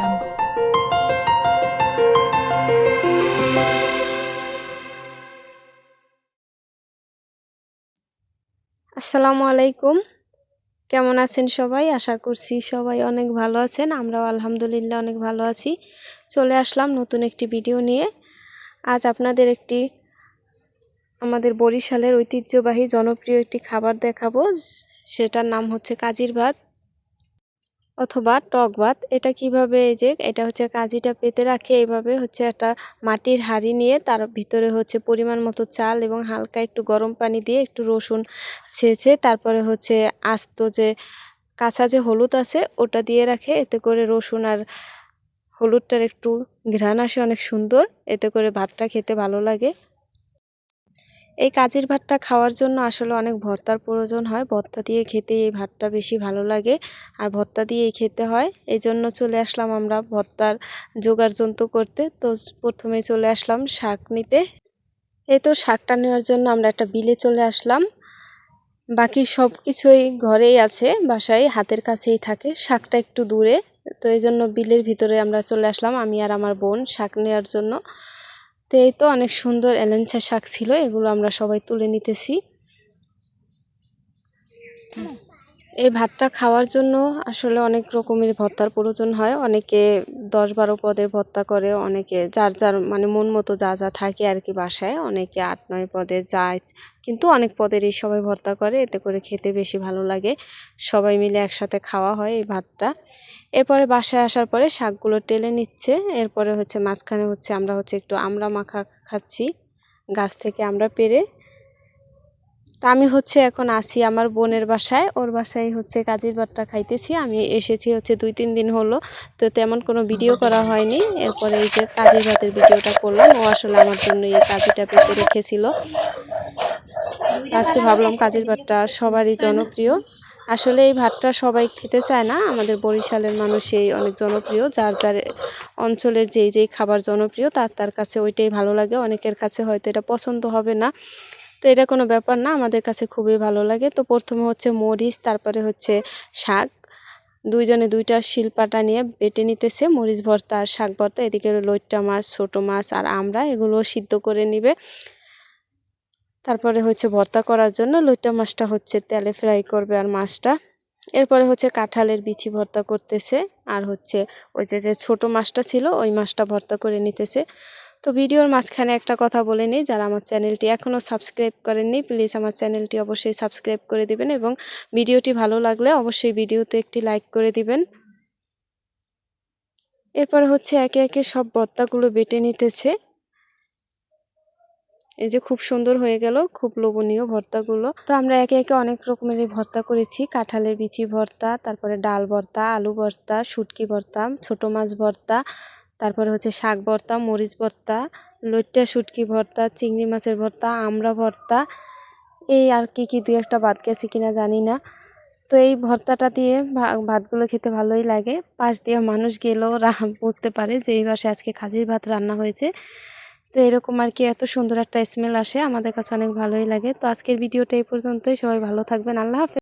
jungle. আসসালামু আলাইকুম। কেমন আছেন সবাই? আশা করছি সবাই অনেক ভালো আছেন। আমরাও আলহামদুলিল্লাহ অনেক ভালো আছি। চলে আসলাম নতুন একটি ভিডিও নিয়ে। আজ আপনাদের একটি আমাদের বরিশালের ঐতিহ্যবাহী জনপ্রিয় একটি খাবার দেখাবো। সেটার নাম হচ্ছে কাজির ভাত। অথবা টক ভাত, এটা কীভাবে এই যে, এটা হচ্ছে কাজিটা পেতে রাখে, এইভাবে হচ্ছে একটা মাটির হাঁড়ি নিয়ে তার ভিতরে হচ্ছে পরিমাণ মতো চাল এবং হালকা একটু গরম পানি দিয়ে একটু রসুন ছেঁচে, তারপরে হচ্ছে আস্ত যে কাঁচা যে হলুদ আছে, ওটা দিয়ে রাখে, এতে করে রসুন আর হলুদটার একটু ঘ্রাণ আসে, অনেক সুন্দর, এতে করে ভাতটা খেতে ভালো লাগে। এই কাজির ভাতটা খাওয়ার জন্য আসলে অনেক ভর্তার প্রয়োজন হয়। ভর্তা দিয়ে খেতে এই ভাতটা বেশি ভালো লাগে। আর ভর্তা দিয়েই খেতে হয়। এই জন্য চলে আসলাম আমরা ভর্তার জোগাড় যন্ত্র করতে। তো প্রথমে চলে আসলাম শাক নিতে। এই তো শাকটা নেওয়ার জন্য আমরা একটা বিলে চলে আসলাম। বাকি সব কিছুই ঘরেই আছে, বাসায়, হাতের কাছেই থাকে। শাকটা একটু দূরে। তো এই জন্য বিলের ভিতরে আমরা চলে আসলাম, আমি আর আমার বোন শাক নেওয়ার জন্য। তো এই তো অনেক সুন্দর এলেঞ্চা শাক ছিল এগুলো আমরা সবাই তুলে নিতেছি। এই ভাতটা খাওয়ার জন্য আসলে অনেক রকমের ভর্তার প্রয়োজন হয়। অনেকে দশ বারো পদের ভর্তা করে, অনেকে যার যার মানে মন মতো যা যা থাকে আর কি বাসায়, অনেকে আট নয় পদে যায় কিন্তু অনেক পদের এই সবাই ভর্তা করে, এতে করে খেতে বেশি ভালো লাগে। সবাই মিলে একসাথে খাওয়া হয় এই ভাতটা। এরপরে বাসায় আসার পরে শাকগুলো টেলে নিচ্ছে। এরপরে হচ্ছে মাঝখানে হচ্ছে আমরা হচ্ছে একটু আমড়া মাখা খাচ্ছি। গাছ থেকে আমরা পেরে তা আমি হচ্ছে এখন আসি আমার বোনের বাসায়, ওর বাসায় হচ্ছে কাজির ভাতটা খাইতেছি। আমি এসেছি হচ্ছে দুই তিন দিন হলো, তো তেমন কোনো ভিডিও করা হয়নি। এরপরে এই যে কাজির ভাতের ভিডিওটা করলাম, ও আসলে আমার জন্য এই কাজিটা পেতে রেখেছিল। আজকে ভাবলাম কাজির ভাতটা সবারই জনপ্রিয়। আসলে এই ভাতটা সবাই খেতে চায় না, আমাদের বরিশালের মানুষই অনেক জনপ্রিয়। যার যার অঞ্চলের যেই যেই খাবার জনপ্রিয়, তার তার কাছে ওইটাই ভালো লাগে। অনেকের কাছে হয়তো এটা পছন্দ হবে না। তো এটা কোনো ব্যাপার না, আমাদের কাছে খুবই ভালো লাগে। তো প্রথমে হচ্ছে মরিচ, তারপরে হচ্ছে শাক। দুইজনে দুইটা শিলপাটা নিয়ে বেটে নিতেছে, মরিচ ভর্তা আর শাক ভর্তা। এদিকে লইট্টা মাছ, ছোট মাছ আর আমরা এগুলো সিদ্ধ করে নিবে। তারপরে হচ্ছে ভর্তা করার জন্য লইট্টা মাছটা হচ্ছে তেলে ফ্রাই করবে আর মাছটা। এরপরে হচ্ছে কাঁঠালের বিচি ভর্তা করতেছে। আর হচ্ছে ওই যে যে ছোটো মাছটা ছিল, ওই মাছটা ভর্তা করে নিতেছে। তো ভিডিওর মাঝখানে একটা কথা বলে নিই, যারা আমার চ্যানেলটি এখনও সাবস্ক্রাইব করেননি প্লিজ আমার চ্যানেলটি অবশ্যই সাবস্ক্রাইব করে দিবেন এবং ভিডিওটি ভালো লাগলে অবশ্যই ভিডিওতে একটি লাইক করে দিবেন। এরপরে হচ্ছে একে একে সব ভর্তাগুলো বেটে নিতেছে। এই যে খুব সুন্দর হয়ে গেল, খুব লোভনীয় ভর্তাগুলো। তো আমরা একে একে অনেক রকমের ভর্তা করেছি। কাঁঠালের বিচি ভর্তা, তারপরে ডাল ভর্তা, আলু ভর্তা, শুটকি ভর্তা, ছোট মাছ ভর্তা তারপরে হচ্ছে শাক ভর্তা, মরিচ ভর্তা, লইট্টা, শুটকি ভর্তা, চিংড়ি মাছের ভর্তা, আমড়া ভর্তা। এই আর কি কি দু একটা ভাত গেছে কিনা জানি না। তো এই ভর্তাটা দিয়ে ভাতগুলো খেতে ভালোই লাগে। পাশ দিয়ে মানুষ গেলেও বুঝতে পারে যে এই বাসে আজকে খাজির ভাত রান্না হয়েছে। তো এরকম আর কি এত সুন্দর একটা স্মেল আসে। আমাদের কাছে অনেক ভালোই লাগে। তো আজকের ভিডিওটা এই পর্যন্তই। সবাই ভালো থাকবেন। আল্লাহ হাফেজ।